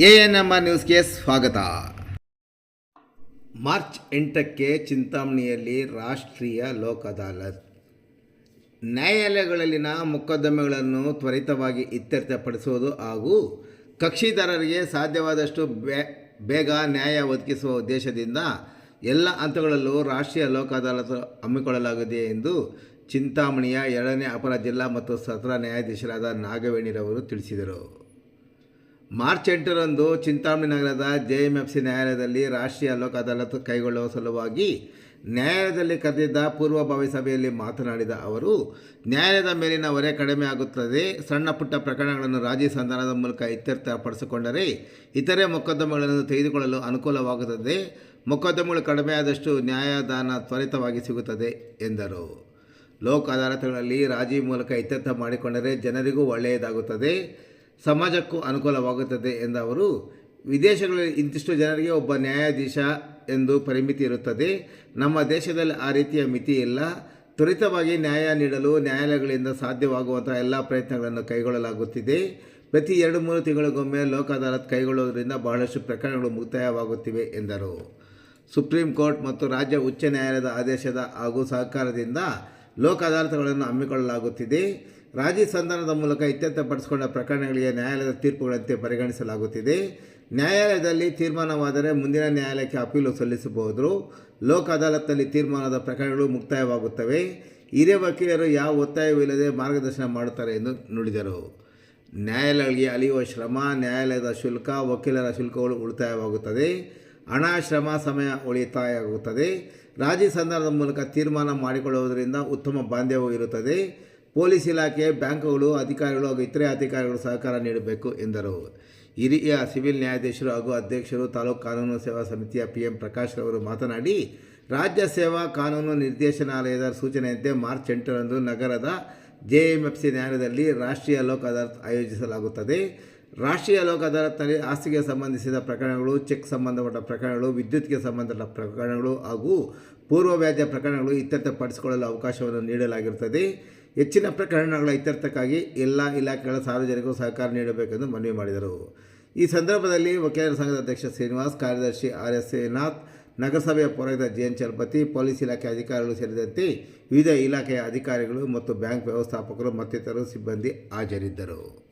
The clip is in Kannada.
ಎ ಎನ್ ಎಂ ಆರ್ ನ್ಯೂಸ್ಗೆ ಸ್ವಾಗತ. ಮಾರ್ಚ್ ಎಂಟಕ್ಕೆ ಚಿಂತಾಮಣಿಯಲ್ಲಿ ರಾಷ್ಟ್ರೀಯ ಲೋಕ್ ನ್ಯಾಯಾಲಯಗಳಲ್ಲಿನ ಮೊಕದ್ದಮೆಗಳನ್ನು ತ್ವರಿತವಾಗಿ ಇತ್ಯರ್ಥಪಡಿಸುವುದು ಹಾಗೂ ಕಕ್ಷಿದಾರರಿಗೆ ಸಾಧ್ಯವಾದಷ್ಟು ಬೇಗ ನ್ಯಾಯ ಒದಗಿಸುವ ಉದ್ದೇಶದಿಂದ ಎಲ್ಲ ಹಂತಗಳಲ್ಲೂ ರಾಷ್ಟ್ರೀಯ ಲೋಕ್ ಅದಾಲತ್ ಹಮ್ಮಿಕೊಳ್ಳಲಾಗಿದೆ ಎಂದು ಚಿಂತಾಮಣಿಯ ಎರಡನೇ ಅಪರ ಜಿಲ್ಲಾ ಮತ್ತು ಸತ್ರ ನ್ಯಾಯಾಧೀಶರಾದ ನಾಗವೇಣಿರವರು ತಿಳಿಸಿದರು. ಮಾರ್ಚ್ ಎಂಟರಂದು ಚಿಂತಾಮಣಿ ನಗರದ ಜೆಎಂಎಫ್ಸಿ ನ್ಯಾಯಾಲಯದಲ್ಲಿ ರಾಷ್ಟ್ರೀಯ ಲೋಕ ಅದಾಲತ್ ಕೈಗೊಳ್ಳುವ ಸಲುವಾಗಿ ನ್ಯಾಯಾಲಯದಲ್ಲಿ ಕರೆದಿದ್ದ ಪೂರ್ವಭಾವಿ ಸಭೆಯಲ್ಲಿ ಮಾತನಾಡಿದ ಅವರು, ನ್ಯಾಯಾಲಯದ ಮೇಲಿನ ಹೊರೆ ಕಡಿಮೆ ಆಗುತ್ತದೆ, ಸಣ್ಣ ಪುಟ್ಟ ಪ್ರಕರಣಗಳನ್ನು ರಾಜಿ ಸಂಧಾನದ ಮೂಲಕ ಇತ್ಯರ್ಥಪಡಿಸಿಕೊಂಡರೆ ಇತರೆ ಮೊಕದ್ದಮೆಗಳನ್ನು ತೆಗೆದುಕೊಳ್ಳಲು ಅನುಕೂಲವಾಗುತ್ತದೆ, ಮೊಕದ್ದಮೆಗಳು ಕಡಿಮೆಯಾದಷ್ಟು ನ್ಯಾಯದಾನ ತ್ವರಿತವಾಗಿ ಸಿಗುತ್ತದೆ ಎಂದರು. ಲೋಕ ಅದಾಲತ್ಗಳಲ್ಲಿ ರಾಜಿ ಮೂಲಕ ಇತ್ಯರ್ಥ ಮಾಡಿಕೊಂಡರೆ ಜನರಿಗೂ ಒಳ್ಳೆಯದಾಗುತ್ತದೆ ಸಮಾಜಕ್ಕೂ ಅನುಕೂಲವಾಗುತ್ತದೆ ಎಂದ ಅವರು, ವಿದೇಶಗಳಲ್ಲಿ ಇಂತಿಷ್ಟು ಜನರಿಗೆ ಒಬ್ಬ ನ್ಯಾಯಾಧೀಶ ಎಂದು ಪರಿಮಿತಿ ಇರುತ್ತದೆ. ನಮ್ಮ ದೇಶದಲ್ಲಿ ಆ ರೀತಿಯ ಮಿತಿ ಇಲ್ಲ. ತ್ವರಿತವಾಗಿ ನ್ಯಾಯ ನೀಡಲು ನ್ಯಾಯಾಲಯಗಳಿಂದ ಸಾಧ್ಯವಾಗುವಂತಹ ಎಲ್ಲ ಪ್ರಯತ್ನಗಳನ್ನು ಕೈಗೊಳ್ಳಲಾಗುತ್ತಿದೆ. ಪ್ರತಿ ಎರಡು ಮೂರು ತಿಂಗಳಿಗೊಮ್ಮೆ ಲೋಕ ಅದಾಲತ್ ಕೈಗೊಳ್ಳುವುದರಿಂದ ಬಹಳಷ್ಟು ಪ್ರಕರಣಗಳು ಮುಕ್ತಾಯವಾಗುತ್ತಿವೆ ಎಂದರು. ಸುಪ್ರೀಂ ಕೋರ್ಟ್ ಮತ್ತು ರಾಜ್ಯ ಉಚ್ಚ ನ್ಯಾಯಾಲಯದ ಆದೇಶದ ಹಾಗೂ ಸಹಕಾರದಿಂದ ಲೋಕ ಅದಾಲತ್ಗಳನ್ನು ಹಮ್ಮಿಕೊಳ್ಳಲಾಗುತ್ತಿದೆ. ರಾಜಿ ಸಂಧಾನದ ಮೂಲಕ ಇತ್ಯರ್ಥಪಡಿಸಿಕೊಂಡ ಪ್ರಕರಣಗಳಿಗೆ ನ್ಯಾಯಾಲಯದ ತೀರ್ಪುಗಳಂತೆ ಪರಿಗಣಿಸಲಾಗುತ್ತಿದೆ. ನ್ಯಾಯಾಲಯದಲ್ಲಿ ತೀರ್ಮಾನವಾದರೆ ಮುಂದಿನ ನ್ಯಾಯಾಲಯಕ್ಕೆ ಅಪೀಲು ಸಲ್ಲಿಸಬಹುದು ಲೋಕ ಅದಾಲತ್ನಲ್ಲಿ ತೀರ್ಮಾನದ ಪ್ರಕರಣಗಳು ಮುಕ್ತಾಯವಾಗುತ್ತವೆ. ಹಿರಿಯ ವಕೀಲರು ಯಾವ ಒತ್ತಾಯವಿಲ್ಲದೆ ಮಾರ್ಗದರ್ಶನ ಮಾಡುತ್ತಾರೆ ಎಂದು ನುಡಿದರು. ನ್ಯಾಯಾಲಯಗಳಿಗೆ ಅಲಿಯುವ ಶ್ರಮ, ನ್ಯಾಯಾಲಯದ ಶುಲ್ಕ, ವಕೀಲರ ಶುಲ್ಕಗಳು ಉಳಿತಾಯವಾಗುತ್ತದೆ. ಹಣ, ಶ್ರಮ, ಸಮಯ ಉಳಿತಾಯವಾಗುತ್ತದೆ. ರಾಜಿ ಸಂಧಾನದ ಮೂಲಕ ತೀರ್ಮಾನ ಮಾಡಿಕೊಳ್ಳುವುದರಿಂದ ಉತ್ತಮ ಬಾಂಧವ್ಯ ಇರುತ್ತದೆ. ಪೊಲೀಸ್ ಇಲಾಖೆ ಬ್ಯಾಂಕುಗಳು ಅಧಿಕಾರಿಗಳು ಹಾಗೂ ಇತರೆ ಅಧಿಕಾರಿಗಳು ಸಹಕಾರ ನೀಡಬೇಕು ಎಂದರು. ಹಿರಿಯ ಸಿವಿಲ್ ನ್ಯಾಯಾಧೀಶರು ಹಾಗೂ ಅಧ್ಯಕ್ಷರು ತಾಲೂಕು ಕಾನೂನು ಸೇವಾ ಸಮಿತಿಯ ಪಿ ಎಂ ಪ್ರಕಾಶ್ ರವರು ಮಾತನಾಡಿ, ರಾಜ್ಯ ಸೇವಾ ಕಾನೂನು ನಿರ್ದೇಶನಾಲಯದ ಸೂಚನೆಯಂತೆ ಮಾರ್ಚ್ ಎಂಟರಂದು ನಗರದ ಜೆಎಂಎಫ್ಸಿ ನ್ಯಾಯಾಲಯದಲ್ಲಿ ರಾಷ್ಟ್ರೀಯ ಲೋಕ್ ಅದಾಲತ್ ಆಯೋಜಿಸಲಾಗುತ್ತದೆ. ರಾಷ್ಟ್ರೀಯ ಲೋಕ ಅದಾಲತ್ನಲ್ಲಿ ಆಸ್ತಿಗೆ ಸಂಬಂಧಿಸಿದ ಪ್ರಕರಣಗಳು, ಚೆಕ್ ಸಂಬಂಧಪಟ್ಟ ಪ್ರಕರಣಗಳು, ವಿದ್ಯುತ್ಗೆ ಸಂಬಂಧಪಟ್ಟ ಪ್ರಕರಣಗಳು ಹಾಗೂ ಪೂರ್ವ ವ್ಯಾಜ್ಯ ಪ್ರಕರಣಗಳು ಇತ್ಯರ್ಥಪಡಿಸಿಕೊಳ್ಳಲು ಅವಕಾಶವನ್ನು ನೀಡಲಾಗಿರುತ್ತದೆ. ಹೆಚ್ಚಿನ ಪ್ರಕರಣಗಳ ಇತ್ಯರ್ಥಕ್ಕಾಗಿ ಎಲ್ಲ ಇಲಾಖೆಗಳ ಸಾರ್ವಜನಿಕರು ಸಹಕಾರ ನೀಡಬೇಕೆಂದು ಮನವಿ ಮಾಡಿದರು. ಈ ಸಂದರ್ಭದಲ್ಲಿ ವಕೀಲರ ಸಂಘದ ಅಧ್ಯಕ್ಷ ಶ್ರೀನಿವಾಸ್, ಕಾರ್ಯದರ್ಶಿ ಆರ್ ಎಸ್ ಎನಾಥ್ ನಗರಸಭೆಯ ಪೌರಾಯುಕ್ತ ಜಿ ಎನ್ ಚಲಪತಿ, ಪೊಲೀಸ್ ಇಲಾಖೆ ಅಧಿಕಾರಿಗಳು ಸೇರಿದಂತೆ ವಿವಿಧ ಇಲಾಖೆಯ ಅಧಿಕಾರಿಗಳು ಮತ್ತು ಬ್ಯಾಂಕ್ ವ್ಯವಸ್ಥಾಪಕರು ಮತ್ತಿತರರು ಸಿಬ್ಬಂದಿ ಹಾಜರಿದ್ದರು.